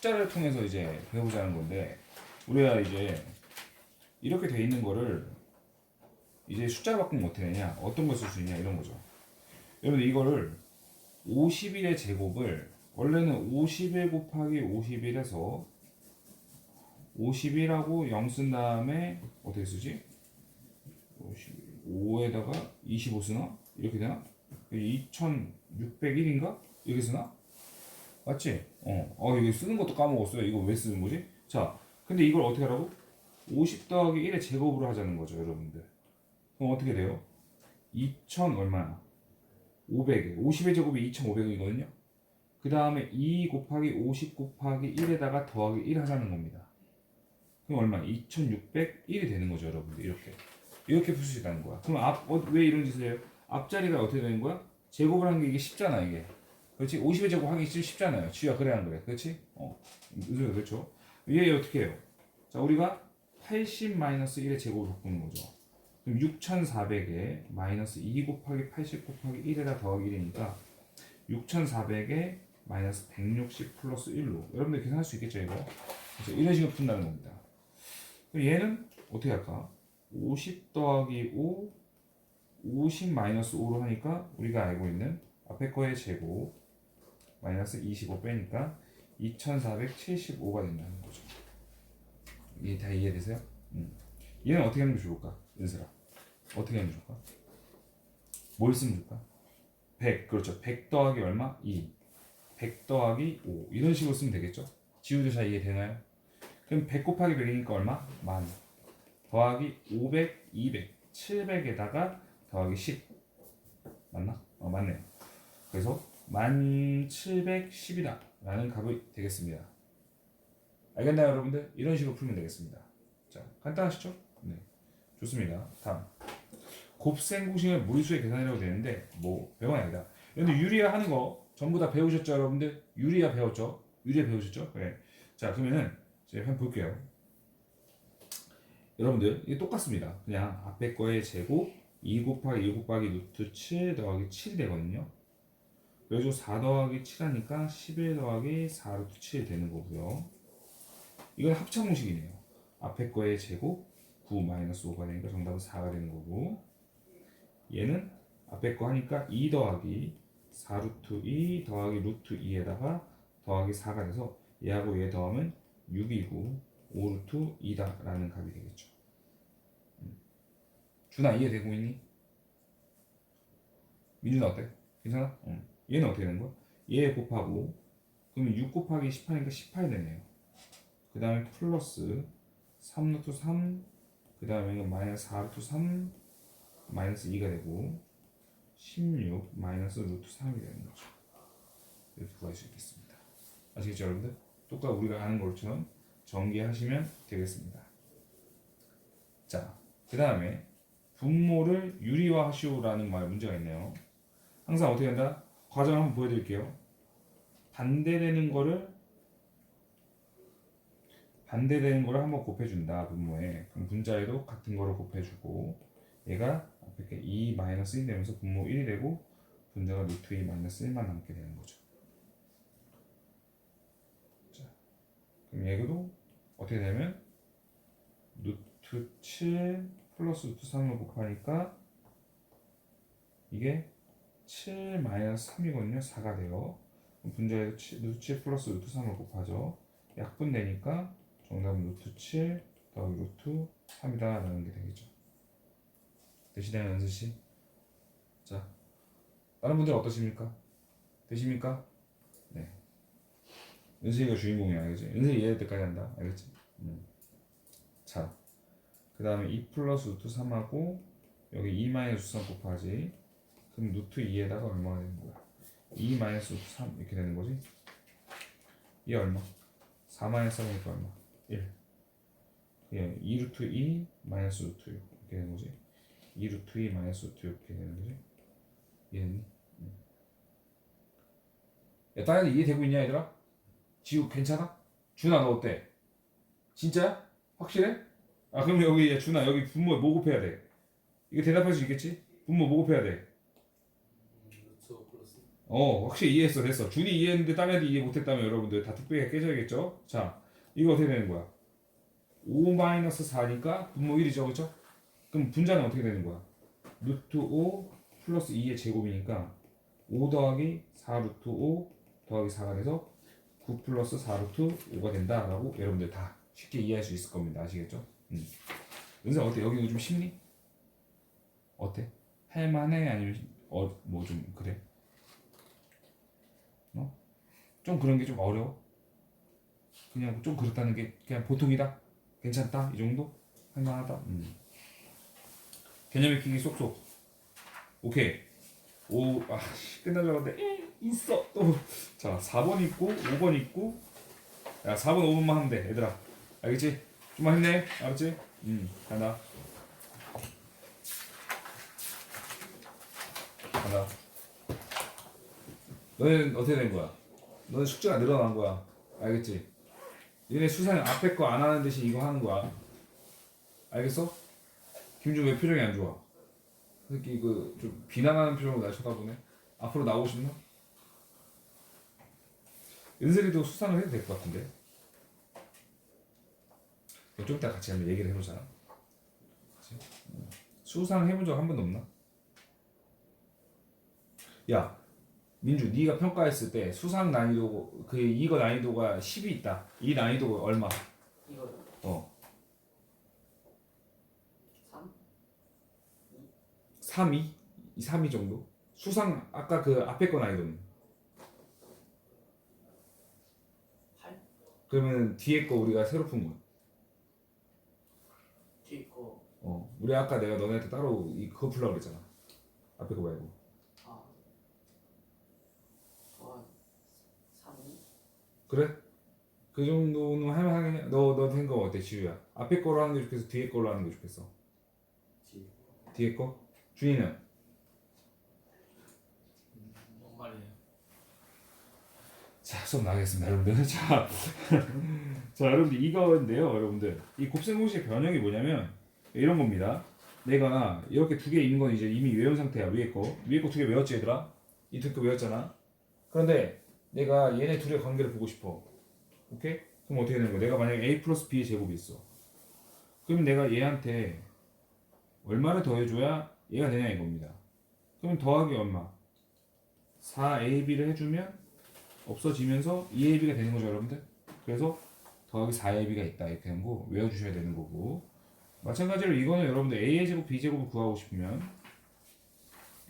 숫자를 통해서 이제 배우자는 건데 우리가 이제 이렇게 돼 있는 거를 이제 숫자 바꾸면 어떻게 되냐 어떤 걸 쓸 수 있냐 이런 거죠 여러분 이거를 50일의 제곱을 원래는 51 곱하기 51에서 50이라고 0 쓴 다음에 어떻게 쓰지? 5에다가 25 쓰나? 이렇게 되나? 2601인가? 이렇게 쓰나? 맞지? 어, 어, 이거 쓰는 것도 까먹었어요. 이거 왜 쓰는 거지? 자, 근데 이걸 어떻게 하라고? 50 더하기 1의 제곱으로 하자는 거죠, 여러분들. 그럼 어떻게 돼요? 2000 얼마야? 500에 50의 제곱이 2500이거든요. 그 다음에 2 곱하기 50 곱하기 1에다가 더하기 1 하자는 겁니다. 그럼 얼마? 2601이 되는 거죠, 여러분들. 이렇게. 이렇게 풀 수 있다는 거야. 그럼 앞, 어, 왜 이런 짓을 해요? 앞자리가 어떻게 되는 거야? 제곱을 한 게 이게 쉽잖아, 이게. 그렇지? 50의 제곱 하기 좀 쉽잖아요. 지우야, 그래, 안 그래? 그렇지? 어. 그렇죠? 얘 어떻게 해요? 자, 우리가 80-1의 제곱을 바꾸는 거죠. 그럼 6,400에 마이너스 2 곱하기 80 곱하기 1에다 더하기 1이니까 6,400에 마이너스 160 플러스 1로 여러분들 계산할 수 있겠죠 이거? 그래서 이런 식으로 푼다는 겁니다. 그럼 얘는 어떻게 할까? 50 더하기 5 50 마이너스 5로 하니까 우리가 알고 있는 앞에 거의 제곱 마이너스 25 빼니까 2475가 된다는 거죠. 이게 다 이해되세요? 음. 얘는 어떻게 하면 좋을까? 은슬아 어떻게 하면 좋을까? 뭘 쓰면 좋을까? 100 그렇죠 100 더하기 얼마? 2 100 더하기 5 이런 식으로 쓰면 되겠죠? 지우조차 이해되나요? 그럼 100 곱하기 100이니까 얼마? 만 더하기 500, 200 700에다가 더하기 10 맞나? 어 맞네요 그래서 1710이다 라는 값이 되겠습니다 알겠나요 여러분들? 이런 식으로 풀면 되겠습니다 자 간단하시죠? 네 좋습니다. 다음 곱셈공식을 무리수의 계산이라고 되는데 뭐 배운 아니다. 근데 유리아 하는 거 전부 다 배우셨죠, 여러분들? 유리아 배웠죠? 유리아 배우셨죠? 네. 자 그러면은 제가 한번 볼게요. 여러분들 이게 똑같습니다. 그냥 앞에 거의 제곱 2 곱하기 2 곱하기 루트 7 더하기 7이 되거든요. 그래서 4 더하기 7 하니까 11 더하기 4 루트 7이 되는 거고요. 이건 합차 공식이네요. 앞에 거의 제곱 9 마이너스 5가 되니까 정답은 4가 되는 거고 얘는 앞에 거 하니까 2 더하기 4 루트 2 더하기 루트 2에다가 더하기 4가 돼서 얘하고 얘 더하면 6이고 5 루트 2다 라는 값이 되겠죠 음. 준아 이해되고 있니? 민준아 어때? 괜찮아? 응. 얘는 어떻게 되는 거야? 얘 곱하고 그러면 6 곱하기 10 하니까 18이 되네요 그 다음에 플러스 3 루트 3 그 다음에 마이너스 4 루트 3 마이너스 2가 되고 16 마이너스 루트 3이 되는 거죠. 이렇게 구할 수 있겠습니다. 아시겠죠 여러분들? 똑같이 우리가 아는 것처럼 전개하시면 되겠습니다. 자, 그 다음에 분모를 유리화하시오라는 말 문제가 있네요. 항상 어떻게 한다? 과정 한번 보여드릴게요. 반대되는 거를 반대되는 거를 한번 곱해준다 분모에 그럼 분자에도 같은 거를 곱해주고 얘가 앞에 게2 마이너스 1 되면서 분모 1이 되고 분자가 루트 2 마이너스 1만 남게 되는 거죠 자 그럼 얘도 어떻게 되면 루트 7 플러스 루트 3을 곱하니까 이게 7 마이너스 3이거든요 4가 돼요 7, 루트 7 플러스 루트 3을 곱하죠 약분 되니까 정답은 루트 7 더하기 루트 3이다 라는 게 되겠죠 되시나요 연수 씨? 자 다른 분들 어떠십니까? 되십니까? 네 연수이가 주인공이야 알겠지? 연수이 이해할 때까지 한다 알겠지? 음. 자 그 다음에 2 플러스 루트 3하고 여기 2 마이너스 3 곱하지 그럼 루트 2에다가 얼마가 되는 거야? 2 마이너스 루트 3 이렇게 되는 거지? 이게 얼마? 4 마이너스 3이니까 얼마? 1 그냥 2 루트 2 마이너스 루트 6 이렇게 되는 거지 2 루트 2 마이너스 루트 6 이렇게 되는 거지? 응. 야 다현이 이해되고 있냐 얘들아? 지우 괜찮아? 준아 너 어때? 진짜야? 확실해? 아 그럼 여기 야 준아 여기 분모 뭐 곱해야 돼? 이거 대답할 수 있겠지? 분모 뭐 곱해야 돼? 루트 5 플러스 어 확실히 이해했어 됐어. 준이 이해했는데 딴 애들 이해 못했다면 여러분들 다 특별히 깨져야겠죠? 자 이거 어떻게 되는 거야? 5-4니까 분모 1이죠 그죠 그럼 분자는 어떻게 되는 거야? 루트 5 플러스 2의 제곱이니까 5 더하기 4 루트 5 더하기 4가 돼서 9 플러스 4 루트 5가 된다라고 여러분들 다 쉽게 이해할 수 있을 겁니다. 아시겠죠? 음. 은사 어때? 여기 좀 쉽니 어때? 할만해? 아니면 어 뭐 좀 그래? 어? 좀 그런 게 좀 어려워? 그냥 좀 그렇다는 게 그냥 보통이다? 괜찮다? 이 정도? 할만하다? 음. 개념 익히기 쏙쏙 오케이 오, 아, 알았는데 에, 있어 또 자 4번 있고 5번 있고 야 4번 5번만 하면 돼 얘들아 알겠지? 좀만 힘내 알았지? 음 간다 간다 너는 어떻게 된 거야? 너는 숙제가 늘어난 거야. 알겠지? 얘네 수상 앞에 거 안 하는 대신 이거 하는 거야. 알겠어? 김준 왜 표정이 안 좋아? 새끼 그좀 비난하는 표정으로 날 쳐다보네. 앞으로 나오고 싶나? 은슬이도 수상을 해도 될 것 같은데. 좀 이따 같이 한번 얘기를 해보자. 수상 해본 적 한 번도 없나? 야, 민주 네가 평가했을 때 수상 난이도 그 이거 난이도가 10이 있다. 이 난이도가 얼마? 이거요. 어. 3? 3이? 3이 정도? 수상 아까 그 앞에 거 난이도는 8? 그러면 뒤에 거 우리가 새로 푼 거. 뒤에 거. 어. 우리 아까 내가 너네한테 따로 이 그거 풀라고 그랬잖아. 앞에 거 말고. 아. 어. 3이? 그래? 그 정도는 하면 하겠냐? 너, 너 생각 어때, 지우야? 앞에 거로 하는 게 좋겠어? 뒤에 거로 하는 게 좋겠어? 뒤에. 뒤에 거? 준이는? 뭔 말이에요? 자, 수업 나가겠습니다, 여러분들. 자, 자, 여러분들 이거인데요, 여러분들. 이 곱셈공식의 변형이 뭐냐면 이런 겁니다. 내가 이렇게 두 개 있는 건 이제 이미 외운 상태야, 위에 거. 위에 거 두 개 외웠지, 얘들아? 이 두 개 외웠잖아. 그런데 내가 얘네 둘의 관계를 보고 싶어. 오케이? 그럼 어떻게 되는 거야? 내가 만약에 a 플러스 b의 제곱이 있어. 그럼 내가 얘한테 얼마를 더해줘야 얘가 되냐 이겁니다. 그럼 더하기 얼마? 4ab를 해주면 없어지면서 2ab가 되는 거죠 여러분들 그래서 더하기 4ab가 있다 이렇게 되는 거 외워주셔야 되는 거고 마찬가지로 이거는 여러분들 a의 제곱 b제곱을 구하고 싶으면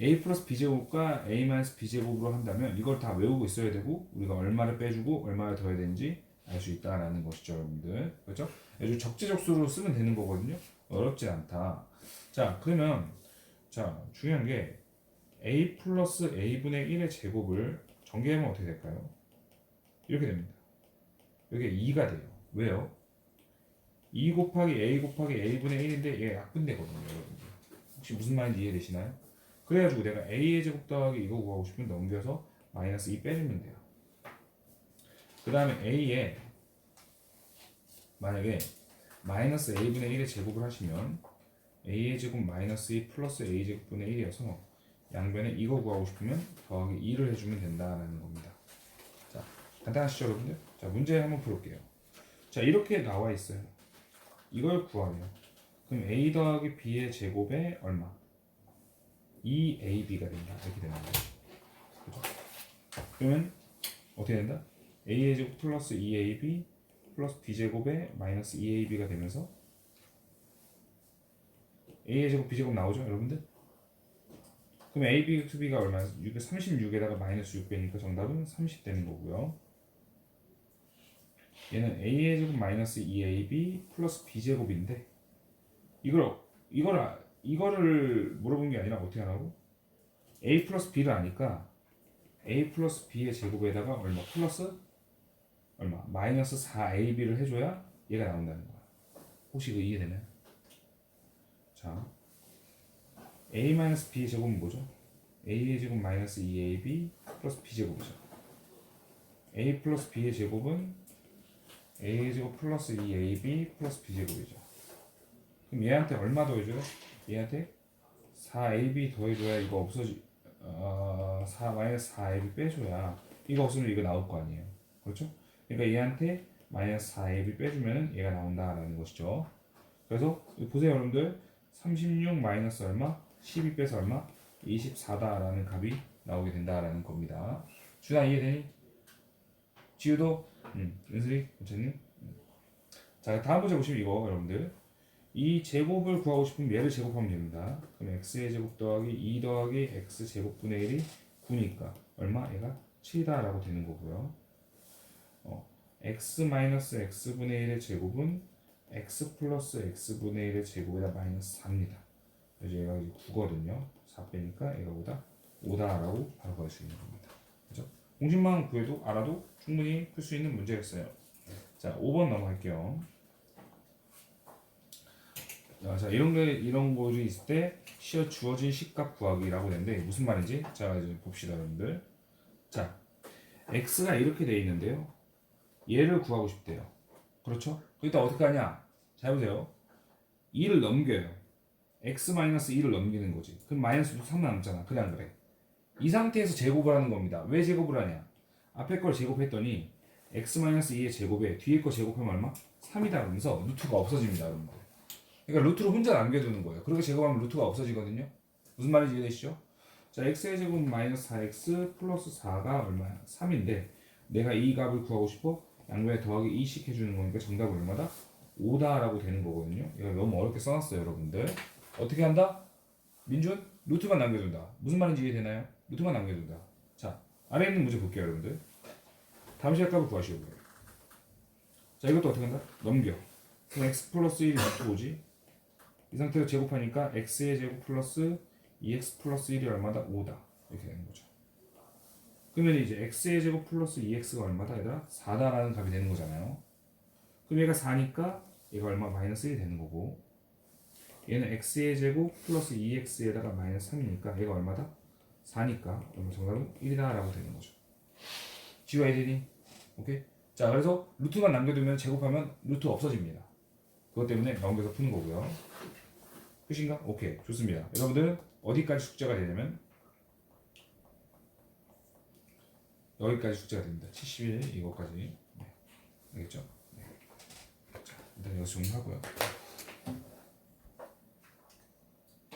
a 플러스 b제곱과 a 마이너스 b제곱으로 한다면 이걸 다 외우고 있어야 되고 우리가 얼마를 빼주고 얼마를 더해야 되는지 알 수 있다라는 것이죠 여러분들 그렇죠? 아주 적재적소로 쓰면 되는 거거든요 어렵지 않다 자 그러면 자 중요한 게 a 플러스 a분의 1의 제곱을 전개하면 어떻게 될까요? 이렇게 됩니다. 이게 2가 돼요. 왜요? 2 곱하기 a 곱하기 a분의 1인데 얘가 약분되거든요. 여러분들. 혹시 무슨 말인지 이해되시나요? 그래가지고 내가 a의 제곱 더하기 이거 구하고 싶으면 넘겨서 마이너스 2 빼주면 돼요. 그 다음에 a에 만약에 마이너스 a분의 1의 제곱을 하시면 a의 제곱 마이너스 2 플러스 a 제곱분의 1이어서 양변에 이거 구하고 싶으면 더하기 2를 해주면 된다는 겁니다. 자, 간단하시죠, 여러분들? 자, 문제 한번 풀어볼게요. 자, 이렇게 나와 있어요. 이걸 구하면 그럼 a 더하기 b의 제곱에 얼마? 2ab가 된다. 이렇게 되는 거예요. 그죠? 그러면 어떻게 된다? a의 제곱 플러스 2ab 플러스 b 제곱에 마이너스 2ab가 되면서 a의 제곱 b 제곱 나오죠, 여러분들? 그럼 AB to B가 얼마야? 36에다가 마이너스 6 빼니까 정답은 30 되는 거고요. 얘는 A의 제곱 마이너스 2AB 플러스 B 제곱인데 이걸 이걸 아- 이거를 물어본 게 아니라 어떻게 하라고? A 플러스 B를 아니까 A 플러스 B의 제곱에다가 얼마 플러스 얼마 마이너스 4AB를 해줘야 얘가 나온다는 거야. 혹시 이거 이해되나요? 자. a 마이너스 b의 제곱은 뭐죠? a의 제곱 마이너스 2ab 플러스 b 제곱이죠. a 플러스 b의 제곱은 a의 제곱 플러스 2ab 플러스 b 제곱이죠. 그럼 얘한테 얼마 더해줘요? 얘한테 4ab 더해줘야 이거 없어지 어, 4 마이너스 4ab이 빼줘야 이거 없으면 이거 나올 거 아니에요. 그렇죠? 그러니까 얘한테 마이너스 4ab이 빼주면은 얘가 나온다라는 것이죠. 그래서 보세요 여러분들 36 마이너스 얼마? 12 빼서 얼마? 24다라는 값이 나오게 된다라는 겁니다. 준아 이해되니? 지우도? 음, 은슬이? 괜찮니? 음. 자 다음 문제 보시면 이거 여러분들 이 제곱을 구하고 싶으면 얘를 제곱하면 됩니다. 그럼 x의 제곱 더하기 2 더하기 x 제곱분의 1이 9니까 얼마? 얘가 7이다라고 되는 거고요. 어, x 마이너스 x분의 1의 제곱은 x 플러스 x분의 1의 제곱에다 마이너스 4입니다. 그래서 얘가 이제 9거든요. 4 빼니까 얘가 보다 5다라고 바로 구할 수 있는 겁니다. 그죠? 공식만 구해도 알아도 충분히 풀 수 있는 문제였어요. 자, 5번 넘어갈게요. 자, 자, 이런 게 이런 거이 있을 때 시어 주어진 식값 구하기라고 되는데 무슨 말인지 자 이제 봅시다 여러분들. 자, x가 이렇게 돼 있는데요. 얘를 구하고 싶대요. 그렇죠? 그러니까 어떻게 하냐? 잘 보세요. 2를 넘겨요. x 마이너스 2를 넘기는 거지. 그럼 마이너스 3 남잖아. 그래 안 그래? 이 상태에서 제곱을 하는 겁니다. 왜 제곱을 하냐? 앞에 걸 제곱했더니 x 마이너스 2의 제곱에 뒤에 거 제곱하면 얼마? 3이다 그러면서 루트가 없어집니다, 여러분들. 그러니까 루트를 혼자 남겨두는 거예요. 그렇게 제곱하면 루트가 없어지거든요. 무슨 말인지 이해되시죠? 자, x의 제곱 마이너스 4x 플러스 4가 얼마야? 3인데 내가 이 값을 구하고 싶어? 양변에 더하기 2씩 해주는 거니까 정답은 얼마다? 5다라고 되는 거거든요. 이거 너무 어렵게 써놨어요, 여러분들. 어떻게 한다? 민준? 루트만 남겨둔다. 무슨 말인지 이해되나요? 루트만 남겨둔다. 자, 아래 있는 문제 볼게요, 여러분들. 다음 시간 값을 구하시오. 자, 이것도 어떻게 한다? 넘겨. 그럼 x 플러스 1이 루트 오지? 이 상태로 제곱하니까 x의 제곱 플러스 2x 플러스 1이 얼마다? 5다. 이렇게 되는 거죠. 그러면 이제 x의 제곱 플러스 2x가 얼마다? 얘들아? 4다라는 값이 되는 거잖아요. 그럼 얘가 4니까 얘가 얼마? 마이너스 1이 되는 거고 얘는 x의 제곱 플러스 2x에다가 마이너스 3이니까 얘가 얼마다? 4니까 얼마 정답은 1이다라고 되는 거죠. 되니? 오케이? 자 그래서 루트만 남겨두면 제곱하면 루트 없어집니다. 그것 때문에 넘겨서 푸는 거고요. 끝인가? 오케이 좋습니다. 여러분들은 어디까지 숙제가 되냐면 여기까지 숙제가 됩니다. 71 이거까지 네. 알겠죠? 네. 자 일단 여기서 정리하고요.